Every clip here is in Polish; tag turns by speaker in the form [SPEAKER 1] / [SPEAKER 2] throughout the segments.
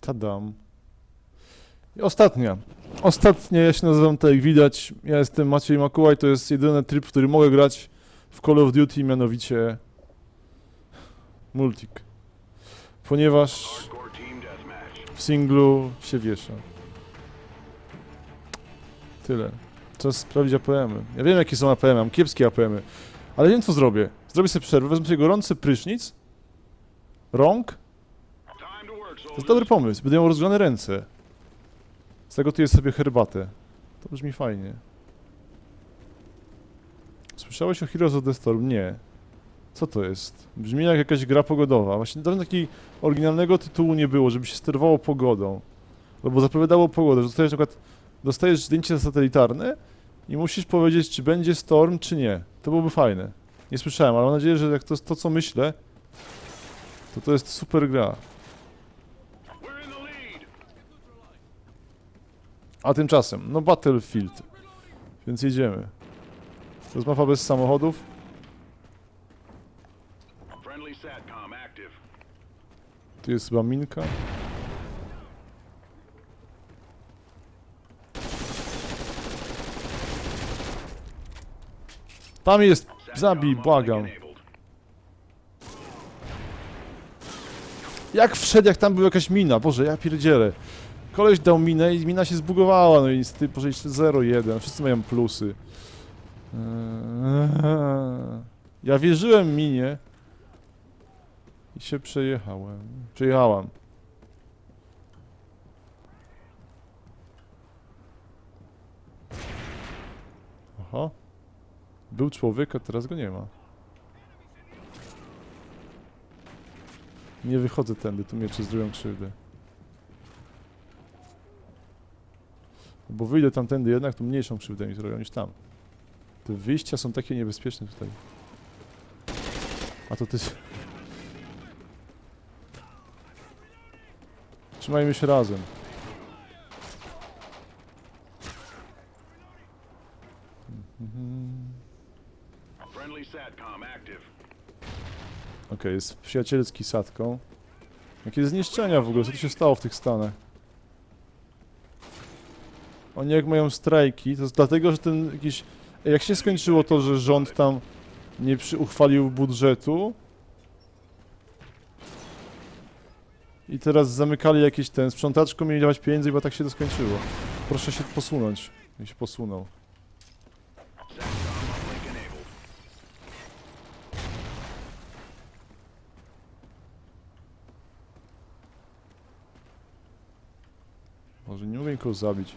[SPEAKER 1] Tadam. Ostatnia. Ostatnia, ja się nazywam tak jak widać. Ja jestem Maciej Makułaj, to jest jedyny tryb, który mogę grać w Call of Duty, mianowicie Multik. Ponieważ w singlu się wiesza. Tyle. Czas sprawdzić APM-y. Ja wiem jakie są APM-y, mam kiepskie APM-y. Ale wiem co zrobię. Zrobię sobie przerwę, wezmę sobie gorący prysznic, rąk. To jest dobry pomysł, będę miał rozgrzane ręce. Z tego tu jest sobie herbatę. To brzmi fajnie. Słyszałeś o Heroes of the Storm? Nie. Co to jest? Brzmi jak jakaś gra pogodowa. Właśnie dawno takiego oryginalnego tytułu nie było, żeby się sterowało pogodą. Albo zapowiadało pogodę, że dostajesz na przykład dostajesz zdjęcie satelitarne i musisz powiedzieć, czy będzie storm, czy nie. To byłoby fajne. Nie słyszałem, ale mam nadzieję, że jak to jest to, co myślę, to to jest super gra. A tymczasem, no Battlefield. Więc jedziemy. To jest mapa bez samochodów. Tu jest chyba minka. Tam jest! Zabij, błagam. Jak wszedł, jak tam była jakaś mina? Boże, ja pierdzielę. Koleś dał minę i mina się zbugowała, no i niestety, jeszcze 0,1. Wszyscy mają plusy. Eee, Ja wierzyłem minie. I się przejechałem. Przejechałam. Aha. Był człowiek, a teraz go nie ma. Nie wychodzę tędy, tu miecze zrobią krzywdę. Bo wyjdę tamtędy jednak, to mniejszą krzywdę mi zrobią niż tam. Te wyjścia są takie niebezpieczne tutaj. A to ty... Trzymajmy się razem. Okej, jest przyjacielski sadką. Jakie zniszczenia w ogóle? Co tu się stało w tych Stanach? Oni jak mają strajki, to jest dlatego, że ten jakiś... Jak się skończyło to, że rząd tam nie przy... uchwalił budżetu i teraz zamykali jakieś ten... Sprzątaczką mieli dawać pieniędzy chyba tak się to skończyło. Proszę się posunąć. Ja się posunął. Może nie umiem kogo zabić.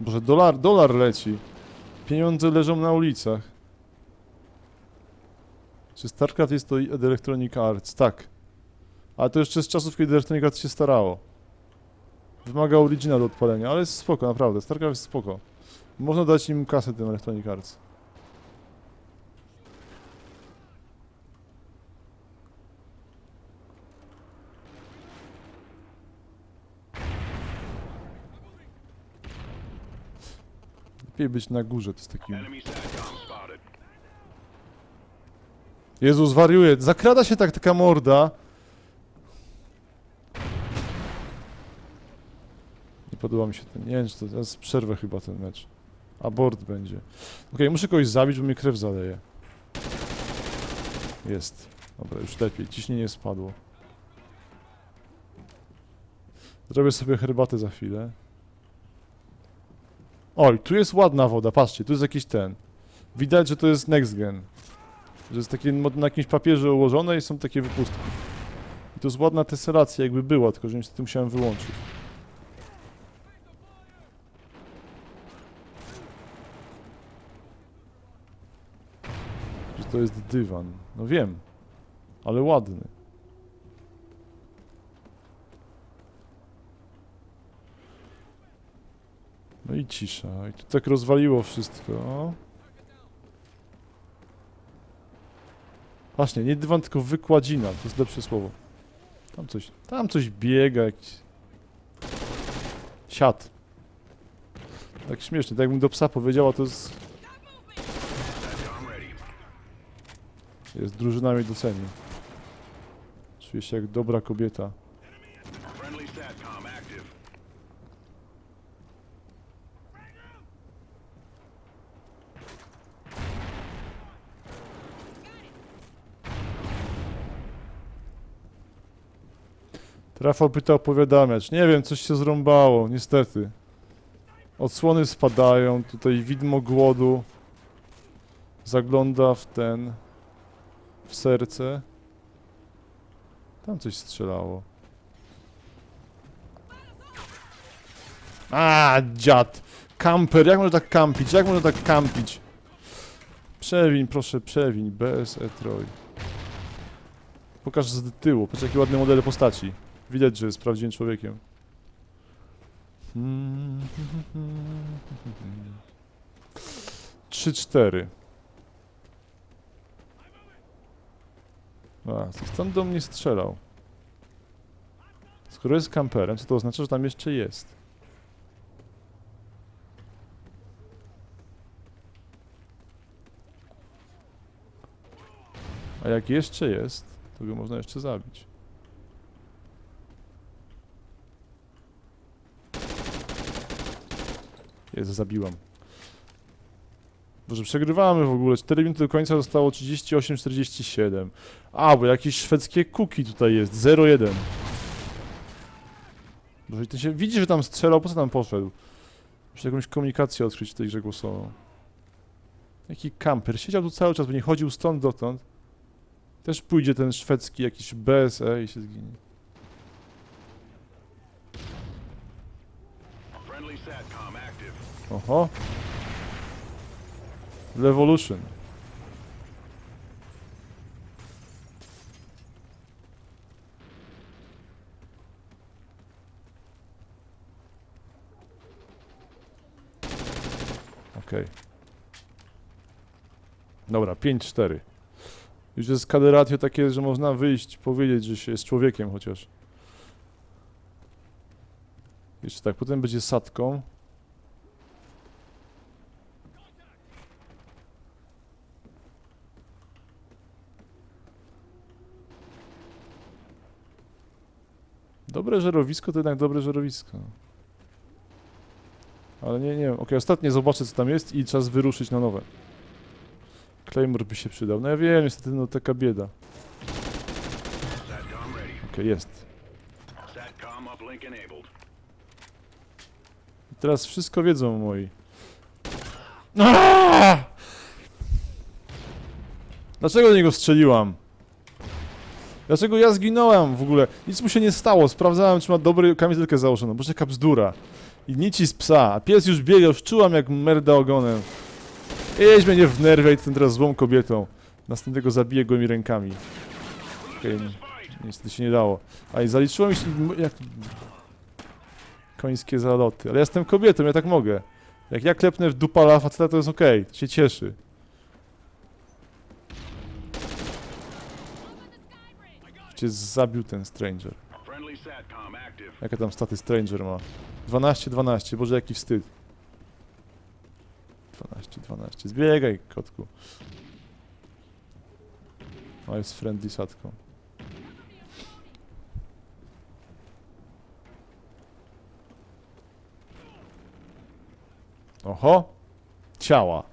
[SPEAKER 1] Boże, dolar, dolar leci. Pieniądze leżą na ulicach. Czy StarCraft jest to od Electronic Arts? Tak. Ale to jeszcze z czasów, kiedy Electronic Arts się starało. Wymaga original do odpalenia, ale jest spoko, naprawdę. StarCraft jest spoko. Można dać im kasę tym Electronic Arts. Lepiej być na górze, to jest taki... Jezus, wariuje. Zakrada się tak taka morda. Nie podoba mi się ten. Nie wiem, czy to teraz przerwę chyba ten mecz. Abort będzie. Okej, muszę kogoś zabić, bo mi krew zaleje. Jest. Dobra, już lepiej. Ciśnienie spadło. Zrobię sobie herbatę za chwilę. Oj, tu jest ładna woda, patrzcie, tu jest jakiś ten. Widać, że to jest next gen. Że jest takie na jakimś papierze ułożone i są takie wypustki. I to jest ładna teselacja jakby była, tylko że niestety musiałem wyłączyć. Że to jest dywan. No wiem, ale ładny. No i cisza. I tu tak rozwaliło wszystko. Właśnie, nie dywan, tylko wykładzina. To jest lepsze słowo. Tam coś, tam coś biega jakiś... Siat. Tak śmiesznie, tak jakbym do psa powiedziała, to jest, jest drużyna mnie doceni. Czuję się jak dobra kobieta. Rafał pyta opowiadamiać. Nie wiem, coś się zrąbało, niestety. Odsłony spadają, tutaj widmo głodu zagląda w ten, w serce. Tam coś strzelało. A, dziad! Kamper, jak można tak kampić? Jak można tak kampić? Przewiń, proszę, przewiń. BSE Troj. Pokaż z tyłu, patrz jakie ładne modele postaci. Widać, że jest prawdziwym człowiekiem. Trzy, cztery. A, stąd do mnie strzelał. Skoro jest kamperem, co to oznacza, że tam jeszcze jest? A jak jeszcze jest, to go można jeszcze zabić. Jest, zabiłam. Boże, przegrywamy w ogóle. 4 minuty do końca zostało 38-47. A, bo jakieś szwedzkie kuki tutaj jest. 0-1. Boże, ty się widzi, że tam strzelał, po co tam poszedł? Muszę jakąś komunikację odkryć w tej grze głosową. Jaki kamper. Siedział tu cały czas, bo nie chodził stąd dotąd. Też pójdzie ten szwedzki jakiś BSE i się zginie. Oho. Revolution. Okej. Dobra, 5-4. Już jest kaderatio takie, że można wyjść, powiedzieć, że się jest człowiekiem chociaż. Jeszcze tak, potem będzie satką. Dobre żerowisko to jednak dobre żerowisko. Ale nie, nie wiem. Okej, ostatnie zobaczę co tam jest i czas wyruszyć na nowe. Claymore by się przydał. No ja wiem, niestety no taka bieda. Okej, jest. I teraz wszystko wiedzą moi. Aaaa! Dlaczego do niego strzeliłam? Dlaczego ja zginąłem w ogóle? Nic mu się nie stało. Sprawdzałem, czy ma dobry kamizelkę założoną. Boże, jaka bzdura. I nici z psa. A pies już biega, już czułam jak merda ogonem. Jedź mnie nie wnerwiaj, jestem teraz złą kobietą. Następnego zabiję gołymi rękami. Okej, ni- niestety się nie dało. A i zaliczyło mi się... Jak... Końskie zaloty. Ale ja jestem kobietą, ja tak mogę. Jak ja klepnę w dupala faceta, to jest okej. się cieszy. Cię zabił ten Stranger. Jakie tam staty Stranger ma? 12-12, boże jaki wstyd. 12-12, zbiegaj kotku. O, jest friendly satką. Oho! Ciała.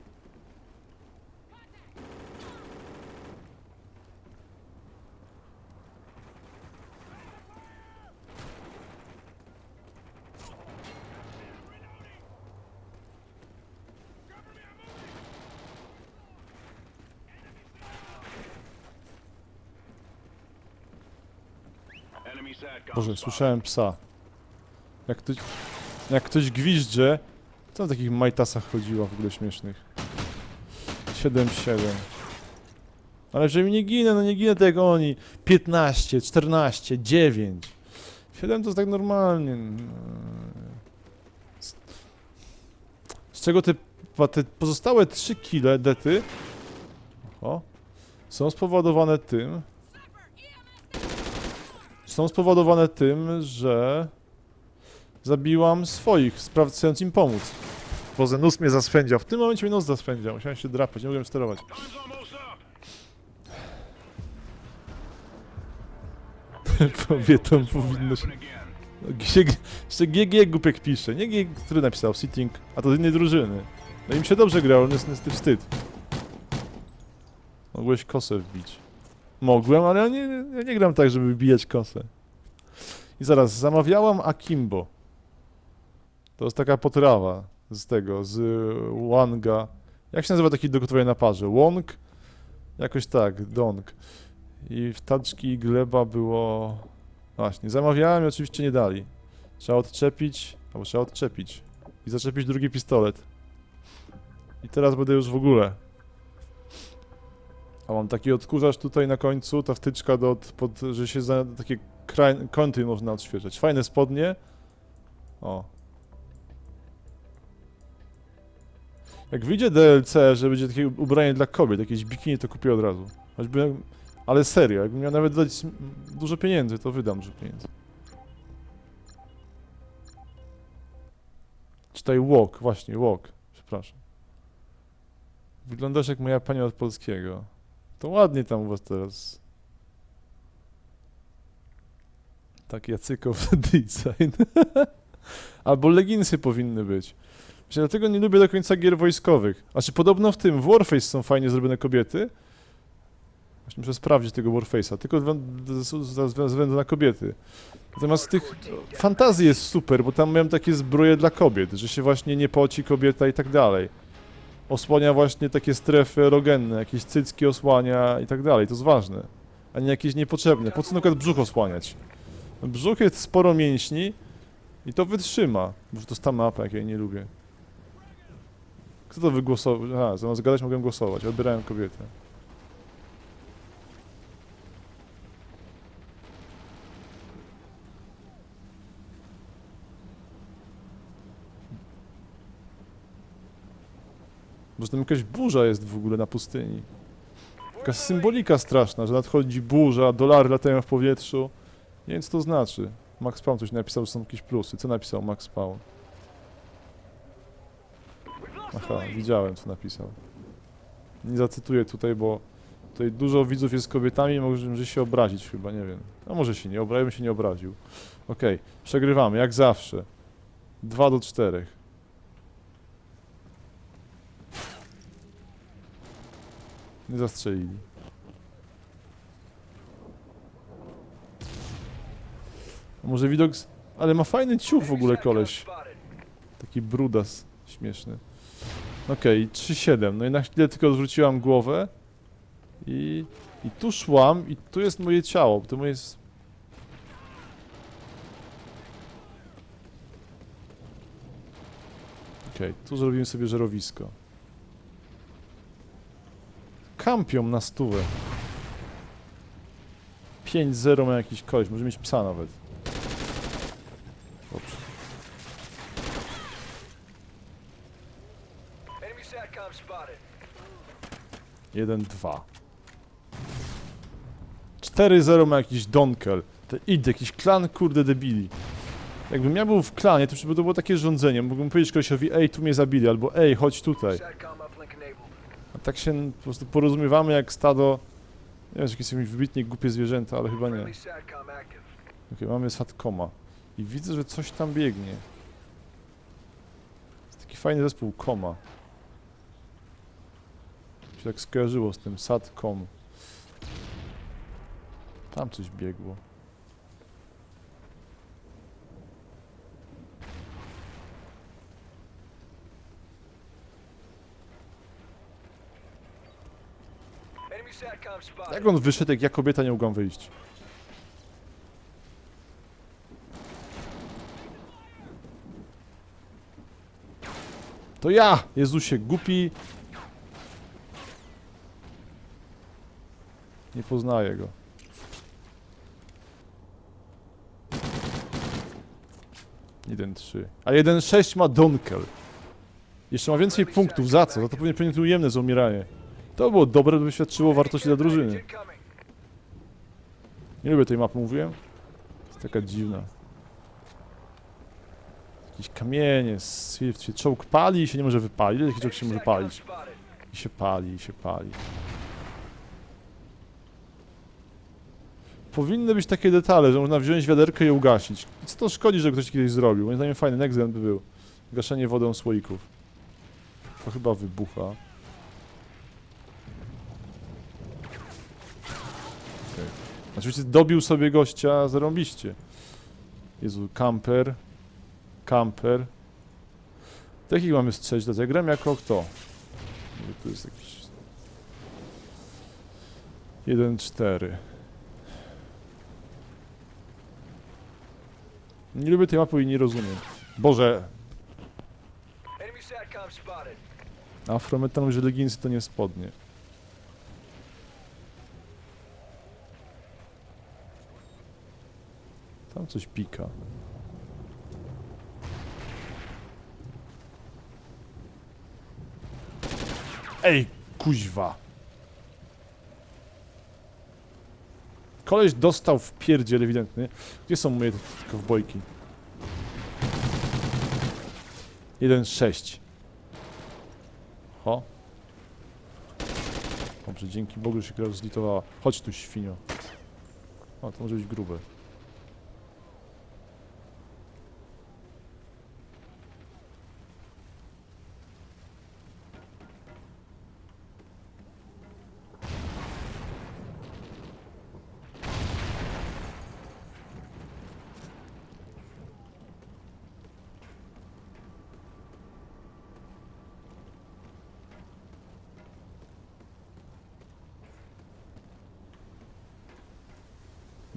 [SPEAKER 2] Enemy SATCOM
[SPEAKER 1] Boże, słyszałem psa. Jak ktoś, jak ktoś gwizdże, co w takich majtasach chodziło w ogóle śmiesznych? 7-7. Ale że mi nie ginę, no nie ginę tak jak oni. 15, 14, 9. 7 to jest tak normalnie. no. Z, z czego te, te pozostałe 3 kile dety o, są spowodowane tym, są spowodowane tym, że zabiłam swoich, sprawdzając im pomóc. Boże, nóż mnie zaswędział. W tym momencie mnie nóż zaswędział. Musiałem się drapać, nie mogłem sterować. Kobietom powinno się... Jeszcze GG Gupek pisze. Nie G, który napisał Sitting, a to z innej drużyny. No im się dobrze grało, ale jest niestety wstyd. Mogłeś kosę wbić. Mogłem, ale ja nie, ja nie gram tak, żeby bijać kosę. I zaraz, zamawiałam Akimbo. To jest taka potrawa z tego, z Wanga. Jak się nazywa taki do gotowania na parze? Wong? Jakoś tak, Dong. I w taczki gleba było... Właśnie, zamawiałem i oczywiście nie dali. Trzeba odczepić, albo trzeba odczepić i zaczepić drugi pistolet. I teraz będę już w ogóle. A mam taki odkurzacz tutaj na końcu, ta wtyczka do, od- pod, że się za takie kraj, kąty można odświeżać. Fajne spodnie. O. Jak wyjdzie DLC, że będzie takie ubranie dla kobiet, jakieś bikini, to kupię od razu. Choćby, ale serio, jakbym miał nawet dać dużo pieniędzy, to wydam dużo pieniędzy. Czytaj walk, właśnie, walk. Przepraszam. Wyglądasz jak moja pani od polskiego. To ładnie tam u was teraz. Tak jacykow design. Albo leginsy powinny być. Właśnie dlatego nie lubię do końca gier wojskowych. Znaczy podobno w tym w Warface są fajnie zrobione kobiety. Właśnie muszę sprawdzić tego Warface'a, tylko ze względu na kobiety. Natomiast tych fantazji jest super, bo tam miałem takie zbroje dla kobiet, że się właśnie nie poci kobieta i tak dalej. Osłania właśnie takie strefy erogenne, jakieś cycki osłania i tak dalej, to jest ważne. A nie jakieś niepotrzebne. Po co na przykład brzuch osłaniać? Brzuch jest sporo mięśni i to wytrzyma. Może to jest ta mapa, jakiej nie lubię. Kto to wygłosował? A, zamiast gadać mogłem głosować. Odbierałem kobietę. Może tam jakaś burza jest w ogóle na pustyni. Jakaś symbolika straszna, że nadchodzi burza, dolary latają w powietrzu. Nie wiem co to znaczy. Max Spawn coś napisał, że są jakieś plusy. Co napisał Max Spawn? Aha, widziałem co napisał. Nie zacytuję tutaj, bo tutaj dużo widzów jest kobietami, może się obrazić chyba, nie wiem. A może się nie obraził, się nie obraził. Okej, przegrywamy, jak zawsze. 2 do 4. zastrzelili. A może widok... Z... Ale ma fajny ciuch w ogóle koleś. Taki brudas śmieszny. Okej, 3-7. No i na chwilę tylko odwróciłam głowę. I... I tu szłam i tu jest moje ciało. To moje... Okej, tu zrobimy sobie żerowisko. Kampią na stówę. 5-0 ma jakiś koleś, może mieć psa nawet. Dobrze.
[SPEAKER 3] Spotted.
[SPEAKER 1] 1-2. 4-0 ma jakiś Donkel. Te id, jakiś klan kurde debili. Jakbym ja był w klanie, to by to było takie rządzenie. Mógłbym powiedzieć kolesiowi, ej, tu mnie zabili, albo ej, chodź tutaj. A tak się po prostu porozumiewamy jak stado... Nie wiem, czy są wybitnie głupie zwierzęta, ale chyba nie. Okej, mamy Satkoma. I widzę, że coś tam biegnie. Jest taki fajny zespół Koma. Się tak skojarzyło z tym Satcom. Tam coś biegło. Jak on wyszedł, jak ja kobieta nie mogłam wyjść? To ja! Jezusie, głupi! Nie poznaję go. Jeden trzy. A jeden sześć ma Donkel. Jeszcze ma więcej punktów. Za co? Za to pewnie pewnie ujemne za umieranie. To było dobre, by świadczyło o wartości dla drużyny. Nie lubię tej mapy, mówiłem. Jest taka dziwna. Jakieś kamienie, się czołg pali i się nie może wypalić. Taki czołg się może palić? I się pali, i się pali. Powinny być takie detale, że można wziąć wiaderkę i ugasić. I co to szkodzi, że ktoś kiedyś zrobił? Moim zdaniem fajny next by był. Gaszenie wodą słoików. To chyba wybucha. Oczywiście dobił sobie gościa zarąbiście. Jezu, kamper. Kamper. To jakich mamy strzelić? To ja gram jako kto? Tu jest jakiś... 1-4. Nie lubię tej mapy i nie rozumiem. Boże. Afrometan mówi, że leginsy to nie spodnie. Tam coś pika. Ej, kuźwa. Koleś dostał w pierdziel ewidentny. Gdzie są moje kowbojki? 1-6. Ho. Dobrze, dzięki Bogu, że się gra zlitowała. Chodź tu, świnio. O, to może być grube.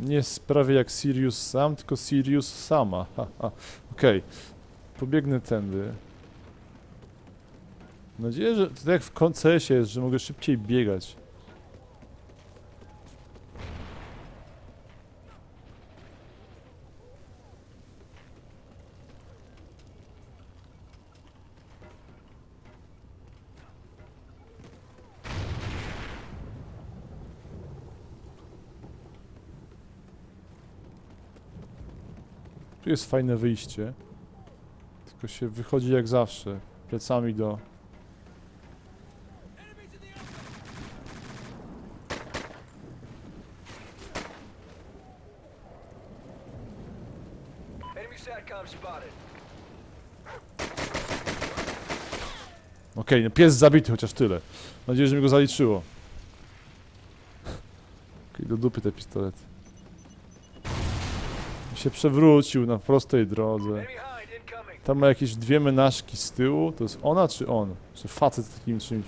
[SPEAKER 1] Nie sprawie jak Sirius sam, tylko Sirius sama. Okej. Pobiegnę tędy. Mam nadzieję, że to tak jak w koncesie jest, że mogę szybciej biegać. Tu jest fajne wyjście. Tylko się wychodzi jak zawsze. Plecami do... Okej, no pies zabity, chociaż tyle. Mam nadzieję, że mi go zaliczyło. Okej, do dupy te pistolety. Się przewrócił na prostej drodze. Tam ma jakieś dwie menażki z tyłu. To jest ona czy on? Czy facet z takim czymś?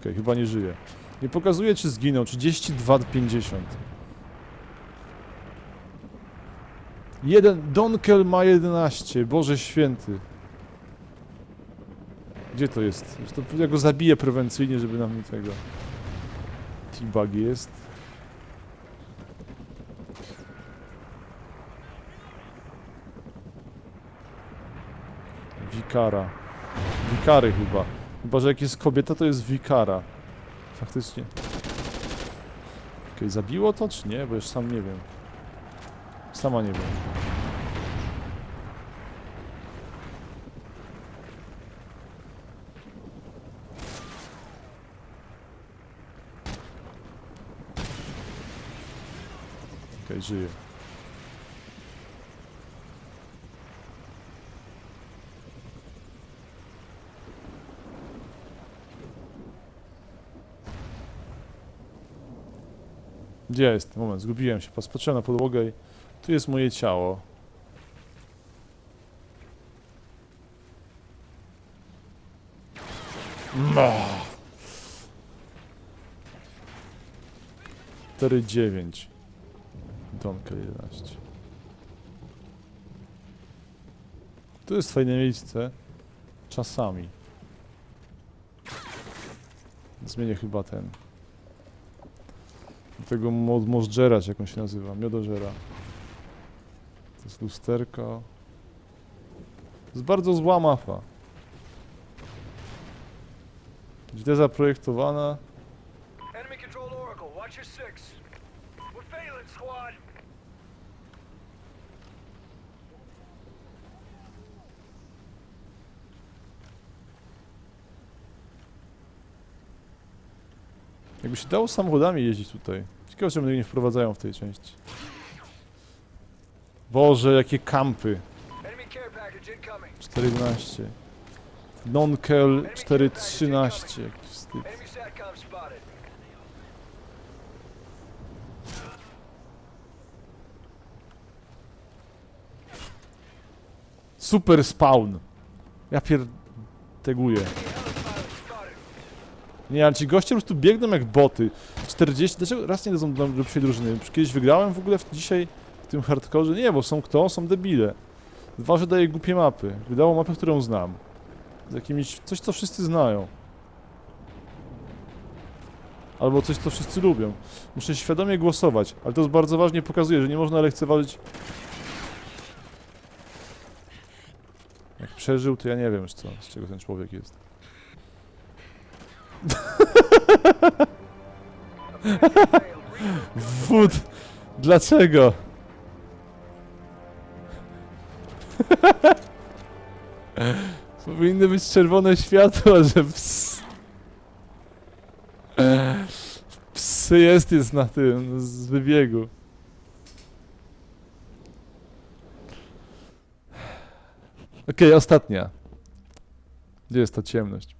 [SPEAKER 1] Okej, chyba nie żyje. Nie pokazuje czy zginął. 32 do 50. Jeden, Donkel ma 11, Boże święty. Gdzie to jest? To ja go zabiję prewencyjnie, żeby nam nie tego... T-bug jest. Wikara. Wikary chyba. Chyba, że jak jest kobieta, to jest wikara. Faktycznie. Okej, zabiło to, czy nie? Bo już sam nie wiem. Sama nie wiem. Okej, żyje. Gdzie jest? Moment, zgubiłem się. Patrzyłem na podłogę i tu jest moje ciało. No. 4-9. Donka 11. Tu jest fajne miejsce. Czasami. Zmienię chyba ten. Tego mod jak on się nazywa. Miodożera. To jest lusterko. To jest bardzo zła mapa. Źle zaprojektowana.
[SPEAKER 3] Watch your six. We're failing, squad.
[SPEAKER 1] Jakby się dało samochodami jeździć tutaj. Ciekawe, czemu tego nie wprowadzają w tej części. Boże, jakie kampy.
[SPEAKER 3] Enemy care package incoming.
[SPEAKER 1] 411. Non-kel 413. Jakiś wstyd. Super spawn. Ja pier... Nie, ale ci goście po prostu biegną jak boty. 40... Dlaczego raz nie dadzą do lepszej drużyny? Kiedyś wygrałem w ogóle w, dzisiaj w tym hardkorze? Nie, bo są kto? Są debile. Dwa, że daje głupie mapy. Wydało mapę, którą znam. Z jakimiś... coś, co wszyscy znają. Albo coś, co wszyscy lubią. Muszę świadomie głosować, ale to jest bardzo ważnie pokazuje, że nie można lekceważyć... Jak przeżył, to ja nie wiem co, z czego ten człowiek jest. Wód! Dlaczego? Powinny być czerwone światła, że ps... Psy jest, jest na tym, z wybiegu. Okej, ostatnia. Gdzie jest ta ciemność?